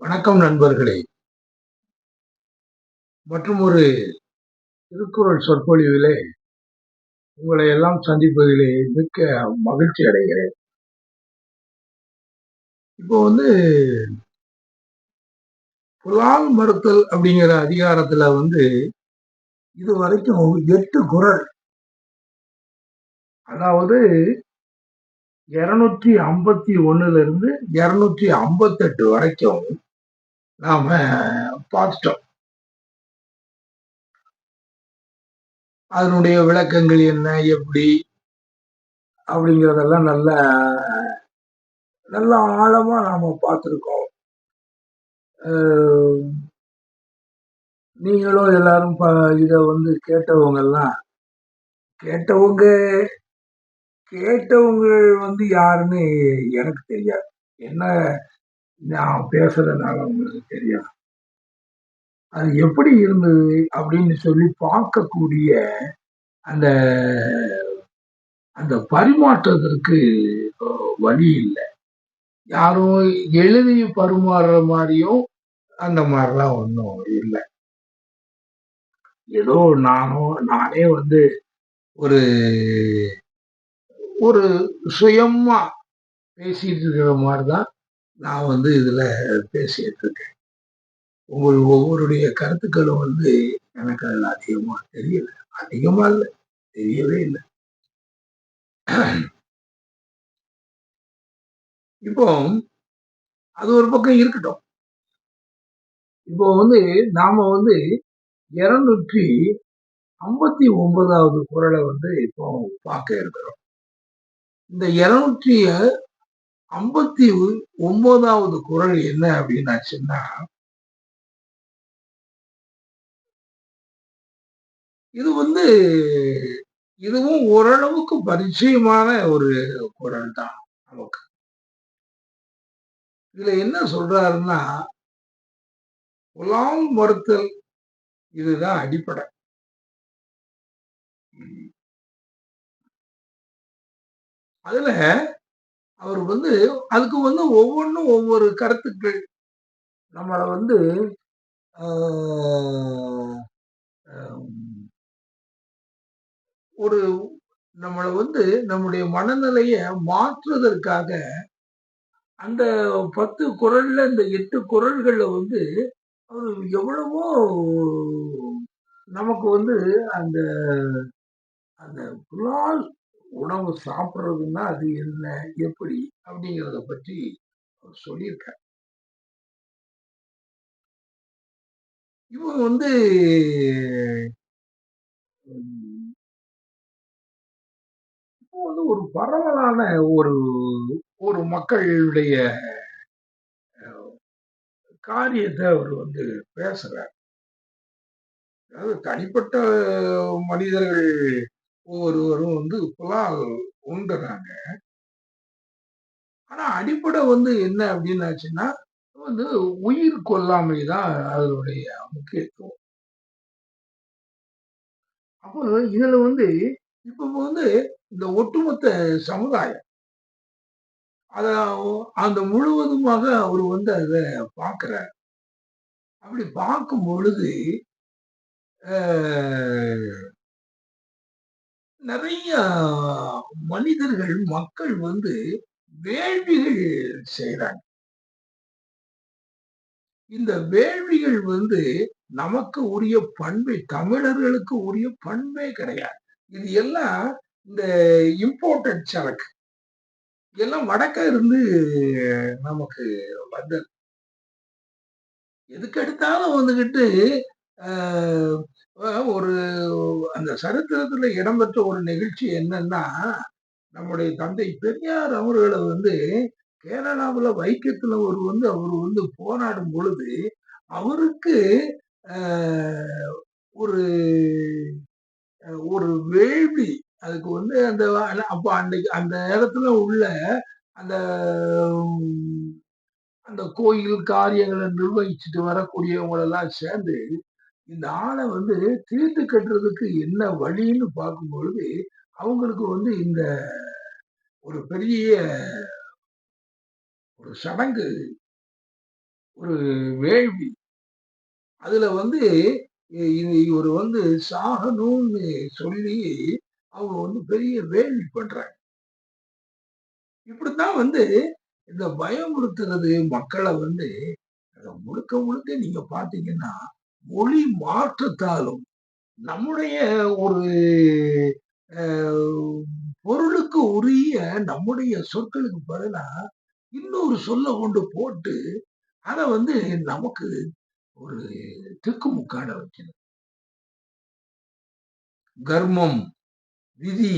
வணக்கம் நண்பர்களே. மற்றும் ஒரு திருக்குறள் சொற்பொழிவிலே உங்களை எல்லாம் சந்திப்பதிலே மிக்க மகிழ்ச்சி அடைகிறேன். இப்போ வந்து புலால் மறுத்தல் அப்படிங்கிற அதிகாரத்துல வந்து இது வரைக்கும் எட்டு குரல் அதாவது இரநூற்றி ஐம்பத்தி ஒண்ணுல இருந்து ஐம்பத்தெட்டு வரைக்கும் நாம பார்த்துட்டோம். அதனுடைய விளக்கங்கள் என்ன எப்படி அப்படிங்கிறதெல்லாம் நல்ல நல்ல ஆழமா நாம பார்த்துருக்கோம். நீங்களும் எல்லாரும் இதை வந்து கேட்டவங்கெல்லாம் கேட்டவங்க கேட்டவங்க வந்து யாருன்னு எனக்கு தெரியாது. என்ன நான் பேசுறதுனால உங்களுக்கு தெரியாது. அது எப்படி இருந்தது அப்படின்னு சொல்லி பார்க்கக்கூடிய அந்த அந்த பரிமாற்றத்திற்கு வழி இல்லை. யாரும் எழுதி பரிமாறுற மாதிரியும் அந்த மாதிரிலாம் ஒன்றும் இல்லை. ஏதோ நானும் நானே வந்து ஒரு ஒரு சுயமா பேசிட்டு இருக்கிற மாதிரி தான் நான் வந்து இதுல பேசிட்டு இருக்கேன் உங்கள் ஒவ்வொருடைய கருத்துக்களும் வந்து எனக்கு அதில் அதிகமா தெரியல. அதிகமா இல்லை தெரியவே இல்லை. இப்போ அது ஒரு பக்கம் இருக்கட்டும். இப்போ வந்து நாம வந்து இருநூற்றி ஐம்பத்தி ஒன்பதாவது குரலை வந்து இப்போ பார்க்க இருக்கிறோம். இந்த இருநூற்றி ஐம்பத்தி ஒன்பதாவது குரல் என்ன அப்படின்னாச்சுன்னா இது வந்து இதுவும் ஓரளவுக்கு பரிச்சயமான ஒரு குரல் தான் நமக்கு. இதுல என்ன சொல்றாருன்னா உலாம் மறுத்தல் இதுதான் அடிப்படை. அதுல அவர் வந்து அதுக்கு வந்து ஒவ்வொன்றும் ஒவ்வொரு கருத்துக்கள். நம்மளை வந்து ஒரு நம்மளை வந்து நம்முடைய மனநிலையை மாற்றுவதற்காக அந்த பத்து குரல்ல இந்த எட்டு குரல்கள்ல வந்து அவர் எவ்வளவோ நமக்கு வந்து அந்த அந்த புலால் உணவு சாப்பிட்றதுன்னா அது என்ன எப்படி அப்படிங்கிறத பற்றி அவர் சொல்லியிருக்கார். இவங்க வந்து இப்போ வந்து ஒரு பரவலான ஒரு ஒரு மக்களுடைய காரியத்தை அவர் வந்து பேசுறார். அதாவது தனிப்பட்ட மனிதர்கள் ஒவ்வொருவரும் வந்து இப்பெல்லாம் உண்டுறாங்க. ஆனா அடிப்படை வந்து என்ன அப்படின்னாச்சுன்னா வந்து உயிர் கொல்லாமை தான் அதனுடைய முக்கியத்துவம். அப்போ இதுல வந்து இப்ப வந்து இந்த ஒட்டுமொத்த சமுதாயம் அத அந்த முழுவதுமாக அவர் வந்து அதை பார்க்கிறார் அப்படி பார்க்கும் பொழுது நிறைய மனிதர்கள் மக்கள் வந்து வேள்விகள் செய்யறாங்க இந்த வேள்விகள் வந்து நமக்கு உரிய பண்பை தமிழர்களுக்கு உரிய பண்பே கிடையாது. இது எல்லாம் இந்த இம்போர்ட்டட் சரக்கு. எல்லாம் வடக்க இருந்து நமக்கு வந்தது. எதுக்கு எடுத்தாலும் வந்துகிட்டு ஒரு அந்த சரித்திரத்துல இடம்பெற்ற ஒரு நிகழ்ச்சி என்னன்னா நம்முடைய தந்தை பெரியார் அவர்களை வந்து கேரளாவில் வைக்கத்துல ஒரு வந்து அவர் வந்து போராடும் பொழுது அவருக்கு ஒரு ஒரு வேள்வி. அதுக்கு வந்து அந்த அப்போ அன்னைக்கு அந்த நேரத்துல உள்ள அந்த அந்த கோயில் காரியங்களை நிர்வகிச்சுட்டு வரக்கூடியவங்களெல்லாம் சேர்ந்து இந்த ஆளை வந்து தீர்த்து கட்டுறதுக்கு என்ன வழின்னு பார்க்கும் பொழுது அவங்களுக்கு வந்து இந்த ஒரு பெரிய ஒரு சடங்கு ஒரு வேள்வி. அதுல வந்து இ வந்து சாகணும்னு சொல்லி அவங்க வந்து பெரிய வேள்வி பண்றாங்க. இப்படித்தான் வந்து இந்த பயமுறுத்துறது மக்களை வந்து முழுக்க முழுக்க நீங்க பார்த்தீங்கன்னா, மொழி மாற்றத்தாலும், நம்முடைய ஒரு பொருளுக்கு உரிய நம்முடைய சொற்களுக்கு பதிலா, இன்னொரு சொல்ல கொண்டு போட்டு, அதை வந்து நமக்கு ஒரு திக்குமுக்காட வைக்கணும். கர்மம், விதி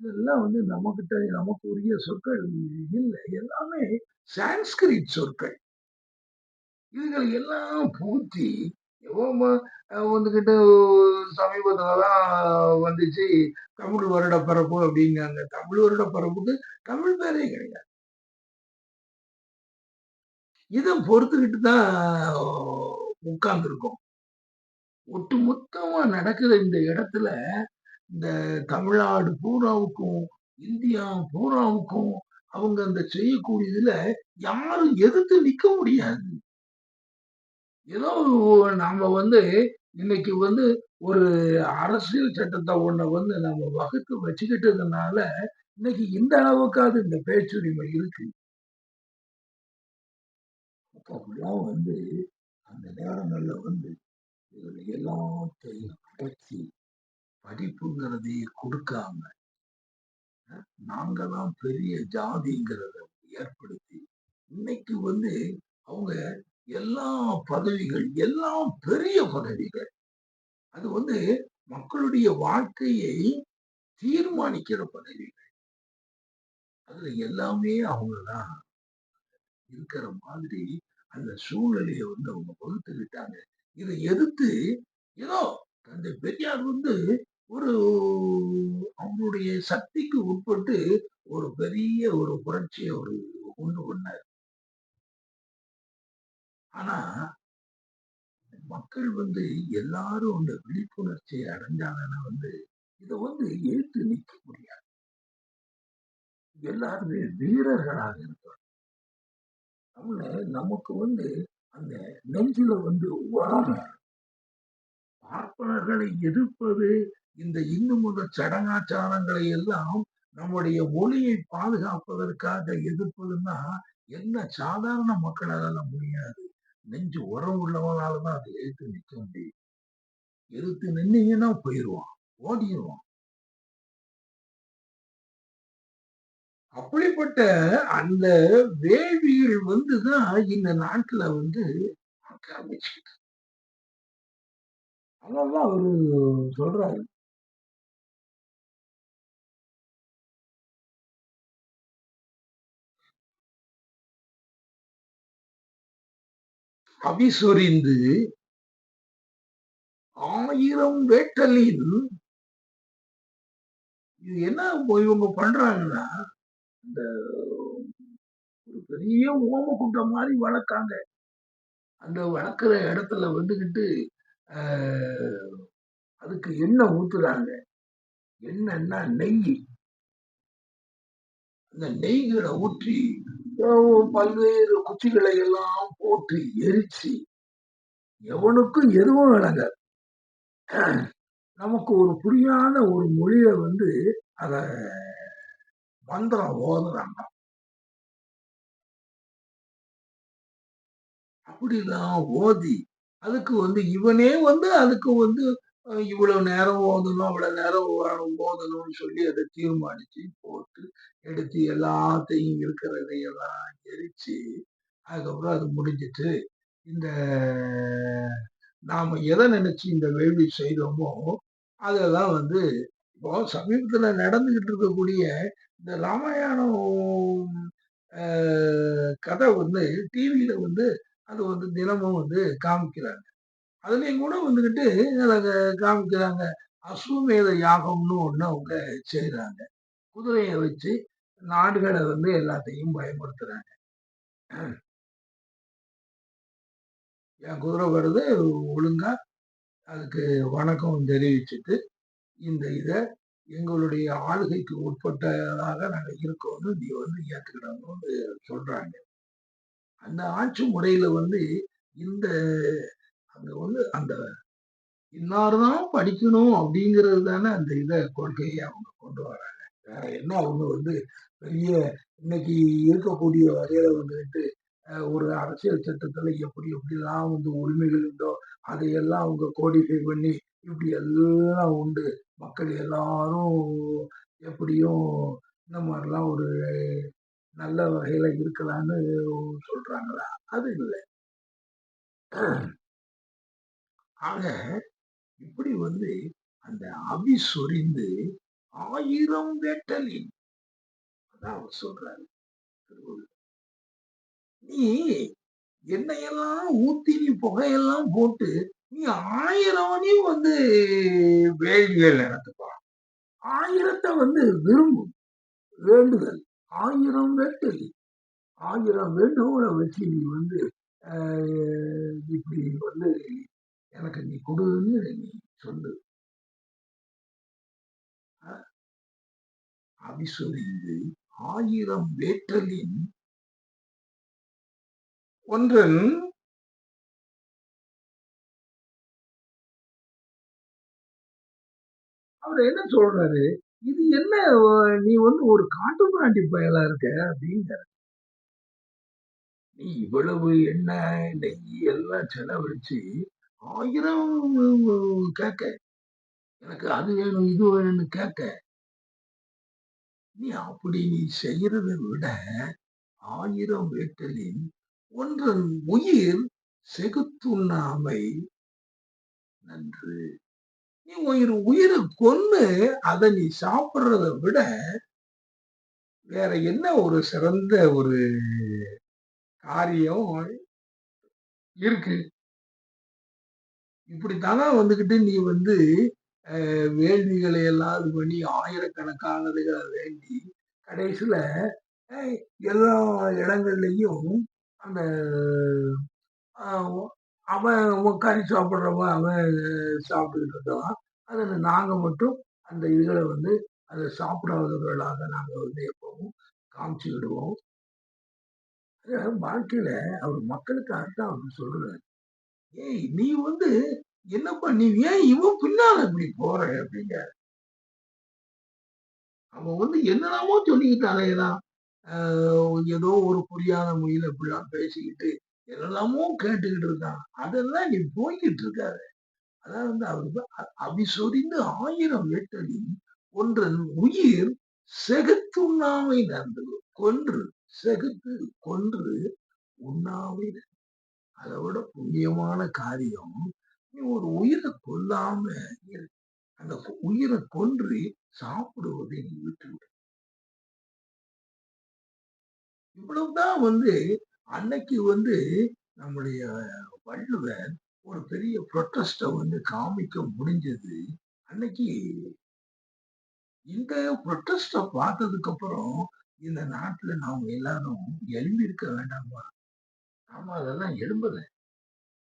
இதெல்லாம் வந்து நம்மகிட்ட நமக்கு உரிய சொற்கள் இல்லை எல்லாமே சான்ஸ்கிரிட் சொற்கள். இதுகளை எல்லாம் பூத்தி எவம வந்துக்கிட்டு வந்துகிட்டு சமீபத்துல தான் வந்துச்சு தமிழ் வருட பிறப்பு அப்படிங்காங்க. தமிழ் வருட பிறப்புக்கு தமிழ் பேரே கிடையாது. இதை பொறுத்துக்கிட்டு தான் உட்கார்ந்துருக்கோம். ஒட்டுமொத்தமா நடக்குற இந்த இடத்துல, இந்த தமிழ்நாடு பூராவுக்கும், இந்தியா பூராவுக்கும் அவங்க அந்த செய்யக்கூடியதுல யாரும் எதிர்த்து நிக்க முடியாது. ஏதோ நாம வந்து இன்னைக்கு வந்து ஒரு அரசியல் சட்டத்தை ஒண்ண வந்து நம்ம வகுத்து வச்சுக்கிட்டதுனால, இன்னைக்கு இந்த அளவுக்காவது இந்த பேச்சுரிமை இருக்கு. அப்பெல்லாம் வந்து அந்த நேரங்கள்ல வந்து இதுல எல்லாத்தையும் அடக்கி, படிப்புங்கிறதையே கொடுக்காம நாங்கதான் நாங்க தான் பெரிய ஜாதிங்கிறத ஏற்படுத்தி, இன்னைக்கு வந்து அவங்க எல்லா பதவிகள், எல்லாம் பெரிய பதவிகள். அது வந்து மக்களுடைய வாழ்க்கையை தீர்மானிக்கிற பதவிகள். அதுல எல்லாமே அவங்கதான் இருக்கிற மாதிரி அந்த சூழ்நிலையை வந்து அவங்க வகுத்துக்கிட்டாங்க. இத எதிர்த்து ஏதோ தந்தை பெரியார் வந்து ஒரு அவங்களுடைய சக்திக்கு உட்பட்டு ஒரு பெரிய ஒரு புரட்சிய ஒரு உண்டு பண்ணார் ஆனா, மக்கள் வந்து எல்லாரும் அந்த விழிப்புணர்ச்சியை அடைஞ்சாங்கன்னா வந்து, இத வந்து ஏற்று நிற்க முடியாது. எல்லாருமே வீரர்களாக இருப்பாங்க. நமக்கு வந்து அந்த நெஞ்சில வந்து உரம் பார்ப்பனர்களை எதிர்ப்பது, இந்த இந்து மத சடங்காச்சாரங்களை எல்லாம் நம்முடைய மொழியை பாதுகாப்பதற்காக எதிர்ப்பதுன்னா, என்ன சாதாரண மக்களால முடியாது. நெஞ்சு உரம் உள்ளவனால தான் அத எதிர்த்து நிக்க முடியும். எழுத்து நின்னீங்கன்னா போயிருவான். ஓடிருவான். அப்படிப்பட்ட அந்த வேள்விகள் வந்துதான் இந்த நாட்டுல வந்து ஆரம்பிச்சுக்கிட்டு. அதெல்லாம் அவரு சொல்றாரு. அவிசொரிந்து ஆயிரம் வேட்டலின் இது என்ன இவங்க பண்றாங்கன்னா, இந்த ஒரு பெரிய ஓம குண்டம் மாதிரி வளர்க்காங்க. அந்த வளர்க்கிற இடத்துல வந்துகிட்டு, அதுக்கு எண்ணெய் ஊத்துறாங்க. என்னன்னா நெய் அந்த நெய்களை ஊற்றி, பல்வேறு குச்சிகளை எல்லாம் போட்டு எரிச்சு, எவனுக்கும் எதுவும் விளங்காது. நமக்கு ஒரு புரியாத ஒரு மொழிய வந்து அத மந்திரம் ஓதுறாங்க. அப்படிலாம் ஓதி, அதுக்கு வந்து இவனே வந்து அதுக்கு வந்து இவ்வளவு நேரம் ஓதணும், அவ்வளவு நேரம் ஓதணும்னு சொல்லி அதை தீர்மானிச்சு போட்டு, எடுத்து எல்லாத்தையும் இருக்கிறதையெல்லாம் எரிச்சு, அதுக்கப்புறம் அது முடிஞ்சுட்டு, இந்த நாம எதை நினைச்சு இந்த வேள்வி செய்தோமோ, அதெல்லாம் வந்து இப்போ சமீபத்துல நடந்துகிட்டு இருக்கக்கூடிய இந்த ராமாயணம் கதை வந்து டிவியில வந்து அது வந்து தினமும் வந்து காமிக்கிறாங்க. அதுலேயும் கூட வந்துக்கிட்டு அத காமிக்கிறாங்க. அஸ்வமேத யாகம்னு ஒன்று அவங்க செய்கிறாங்க குதிரையை வச்சு நாடுகளை வந்து எல்லாத்தையும் பயமுறுத்துறாங்க. என் குதிரை வருது ஒழுங்கா அதுக்கு வணக்கம் தெரிவிச்சுட்டு, இந்த இதை எங்களுடைய ஆளுகைக்கு உட்பட்டதாக நாங்கள் இருக்கோம்னு நீ வந்து ஏற்றுக்கிடணும்னு சொல்றாங்க. அந்த ஆட்சி முறையில வந்து இந்த அங்க வந்து அந்த இன்னார்தான் படிக்கணும் அப்படிங்கிறது தானே அந்த இதை கொள்கையை அவங்க கொண்டு வராங்க. வேற என்ன அவங்க வந்து பெரிய இன்னைக்கு இருக்கக்கூடிய வரையில வந்துட்டு ஒரு அரசியல் சட்டத்துல எப்படி எப்படிலாம் வந்து உரிமைகள் உண்டோ அதையெல்லாம் அவங்க கோடிஃபை பண்ணி இப்படி எல்லாம் உண்டு. மக்கள் எல்லாரும் எப்படியும் இந்த மாதிரிலாம் ஒரு நல்ல வகையில இருக்கலாம்னு சொல்றாங்களா? அது இல்லை. ஆக இப்படி வந்து அந்த அபி சொரிந்து ஆயிரம் வேட்டலின் அதான் அவர் சொல்றாரு நீ எண்ணெயெல்லாம் ஊத்தி நீ புகையெல்லாம் போட்டு நீ ஆயிரவனையும் வந்து வேள்விகள் நடத்துப்பா. ஆயிரத்தை வந்து விரும்பும். வேண்டுதல். ஆயிரம் வேட்டல். ஆயிரம் வேண்டுகோளை வச்சு நீ வந்து ஆஹ், இப்படி வந்து எனக்கு நீ கொடுன்னு நீ சொல்லு. அவிசொரிந்து ஆயிரம் வேற்றலின் ஒன்றன் அவர் என்ன சொல்றாரு? இது என்ன நீ வந்து ஒரு காட்டு பிராண்டி பயலா இருக்க அப்படிங்கிற நீ இவ்வளவு என்ன நெய் எல்லாம் செலவழிச்சு ஆயிரம் கேட்க. எனக்கு அது வேணும் இது வேணும்னு கேட்க. நீ அப்படி நீ செய்யறதை விட ஆயிரம் வேட்டலின் ஒன்றன் உயிர் செகுத்துண்ணாமை நன்று. நீ உயிர் உயிரை கொன்னு அதை நீ சாப்பிடுறத விட வேற என்ன ஒரு சிறந்த ஒரு காரியம் இருக்கு. இப்படித்தானா வந்துக்கிட்டு நீ வந்து வேள்விகளை எல்லாம் இது பண்ணி ஆயிரக்கணக்கானதுகளை வேண்டி கடைசியில் எல்லா இடங்கள்லையும் அந்த அவன் உட்காந்து சாப்பிட்றவன் அவன் சாப்பிட்டுக்கிட்டு இருக்கான். அதில் நாங்கள் மட்டும் அந்த இதுகளை வந்து அதை சாப்பிடாதவர்களாக நாங்கள் வந்து எப்பவும் காமிச்சுக்கிடுவோம். வாழ்க்கையில் அவர் மக்களுக்கு அர்த்தம் அவர் சொல்கிறார் ஏய் நீ வந்து என்னப்பா நீ ஏன் இவன் பின்னால இப்படி போற அப்படிங்க. அவன் வந்து என்னெல்லாமோ சொல்லிக்கிட்டு தான். ஆஹ் ஏதோ ஒரு புரியாத மொழியில இப்படிலாம் பேசிக்கிட்டு என்னெல்லாமோ கேட்டுக்கிட்டு இருக்கான். அதெல்லாம் நீ போய்கிட்டு இருக்காரு அதான் வந்து அவருக்கு அ- அபிசொரிந்து ஆயிரம் வேட்டலின் ஒன்றன் உயிர் செகுத்து உண்ணாமை நடந்தது கொன்று செகுத்து கொன்று உண்ணாமை அதை விட புண்ணியமான காரியம் நீ ஒரு உயிரை கொல்லாம அந்த உயிரை கொன்று சாப்பிடுவதை நீ விட்டு விடு. இவ்வளவுதான் வந்து அன்னைக்கு வந்து நம்முடைய வள்ளுவர் ஒரு பெரிய ப்ரொட்டஸ்ட வந்து காமிக்க முடிஞ்சது. அன்னைக்கு இந்த ப்ரொட்டஸ்ட பார்த்ததுக்கு அப்புறம் இந்த நாட்டுல நாம எல்லாரும் எழுந்திருக்க வேண்டாமா? நாம அதெல்லாம் எழும்பல.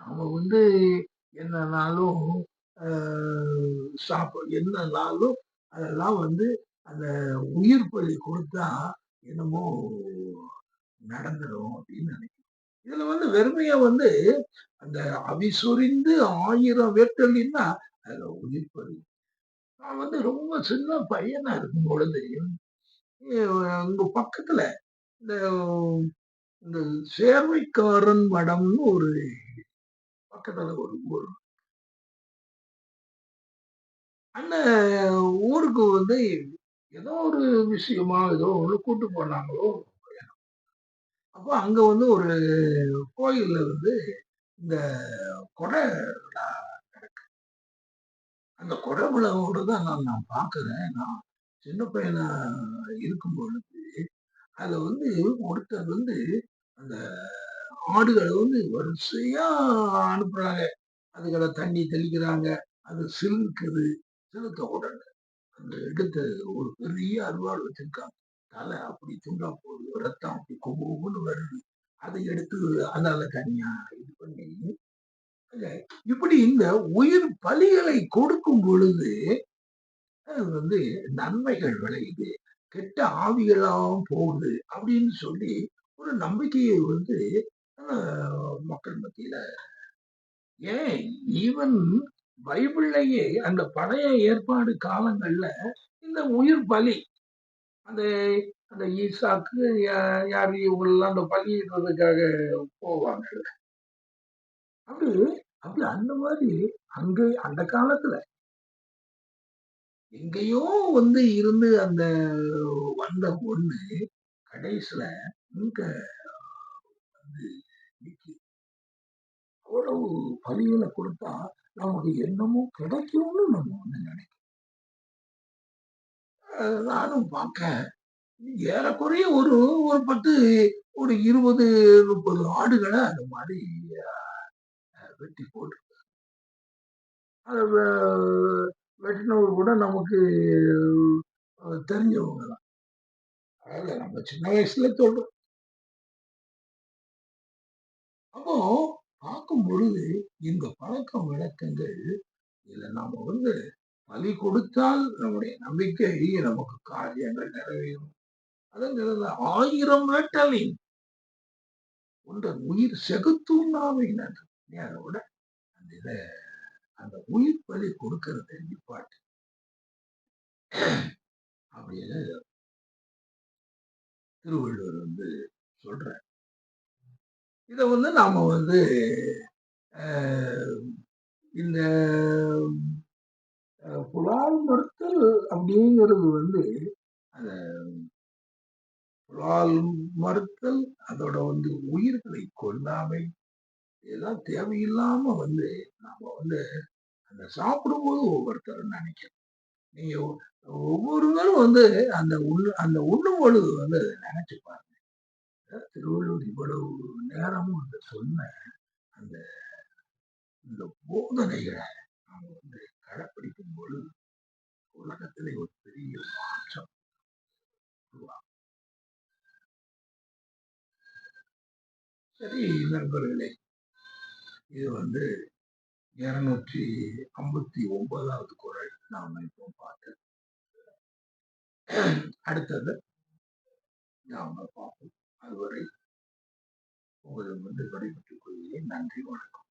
நாம வந்து என்னன்னாலும் ஆஹ், சாப்ப என்னன்னாலும் அதெல்லாம் வந்து அந்த உயிர் பலி கொடுத்தா என்னமோ நடந்துடும் அப்படின்னு நினைக்கிறேன் இதுல வந்து வெறுமையா வந்து அந்த அவிசொரிந்து ஆயிரம் வேட்டலின்னா அதுல உயிர் பலி. நான் வந்து ரொம்ப சின்ன பையனா இருக்கும் பொழுது அஹ், உங்க பக்கத்துல இந்த இந்த சேர்வைக்காரன் மடம்னு ஒரு பக்கத்துல ஒரு ஊர் அந்த ஊருக்கு வந்து ஏதோ ஒரு விஷயமா ஏதோ ஒண்ணு கூட்டு போனாங்களோ அப்போ அங்க வந்து ஒரு கோயில்ல வந்து இந்த கொடை விழா நடக்கு. அந்த கொடை விழாவோட தான் நான் நான் பார்க்குறேன் நான் சின்ன பையனா இருக்கும் பொழுது அதில் வந்து ஒருத்தர் வந்து அந்த ஆடுகளை வந்து வரிசையா அனுப்புறாங்க. அதுகளை தண்ணி தெளிக்கிறாங்க. அது சிலுக்குது. சிலுத்த உடனே அந்த எடுத்த ஒரு பெரிய அருவாள் வச்சிருக்காங்க. தலை அப்படி துண்டா போகுது. ரத்தம் அப்படி கொம்புன்னு வருது. அதை எடுத்து அதால தனியா இது பண்ணி இப்படி இந்த உயிர் பலிகளை கொடுக்கும் பொழுது அது வந்து நன்மைகள் விளையுது. கெட்ட ஆவிகளாம் போகுது அப்படின்னு சொல்லி ஒரு நம்பிக்கையை வந்து மக்கள் மத்தியில. ஏன்? ஈவன் பைபிள்லயே அந்த பழைய ஏற்பாடு காலங்கள்ல இந்த உயிர் பலி அந்த அந்த ஈசாக்கு யா- யார் இவங்கெல்லாம் அந்த பலியிடுறதுக்காக போவாங்க அப்படி அப்படி அந்த மாதிரி அங்கே அந்த காலத்துல எங்கேயோ வந்து இருந்து அந்த வந்த ஒண்ணு கடைசியில இங்க வந்து அவ்வளவு பதிவுல கொடுத்தா நமக்கு என்னமோ கிடைக்கும்னு நம்ம வந்து நினைக்கிறோம். நானும் பார்க்க ஏறக்குறைய ஒரு ஒரு பத்து ஒரு இருபது முப்பது ஆடுகளை அந்த மாதிரி வெட்டி போட்டு அதை வெட்டினவர் கூட நமக்கு தெரிஞ்சவங்க தான் அதாவது நம்ம சின்ன வயசுல சொல்றோம். அப்போ பார்க்கும் பொழுது இந்த பழக்கம் விளக்கங்கள் இதுல நாம வந்து பலி கொடுத்தால் நம்முடைய நம்பிக்கை நமக்கு காரியங்கள் நிறைவேறும். அதங்கிறது ஆயிரம் வேட்டலின் உன்ற உயிர் செகுத்துண்ணாவினர் அதை விட அந்த இதை அந்த உயிர் பலி கொடுக்கறத நிப்பாட்டு. அப்படின்னு திருவள்ளுவர் வந்து சொல்ற இத வந்து நாம வந்து இந்த புலால் மறுத்தல் அப்படிங்கிறது வந்து அந்த புலால் மறுத்தல் அதோட வந்து உயிர்களை கொல்லாமை இதெல்லாம் தேவையில்லாம வந்து நாம வந்து அந்த சாப்பிடும்போது ஒவ்வொருத்தரும் நினைக்கணும். நீங்க ஒவ்வொருவரும் வந்து அந்த உண்ணு அந்த உண்ணும் பொழுது வந்து நினைச்சு பாருங்க. திருவள்ளுவர் இவ்வளவு நேரமும் அந்த சொன்ன அந்த இந்த போதனைகளை நாம வந்து கடைப்பிடிக்கும் பொழுது உலகத்திலே ஒரு பெரிய மாற்றம் சரி நண்பர்களே இது வந்து இருநூற்றி ஐம்பத்தி ஒன்பதாவது குரல். நாம இப்போ பார்த்து அடுத்தது நாம பார்ப்போம். அதுவரை உங்களை வந்து விடைபெற்றுக் கொள்கிறேன். நன்றி வணக்கம்.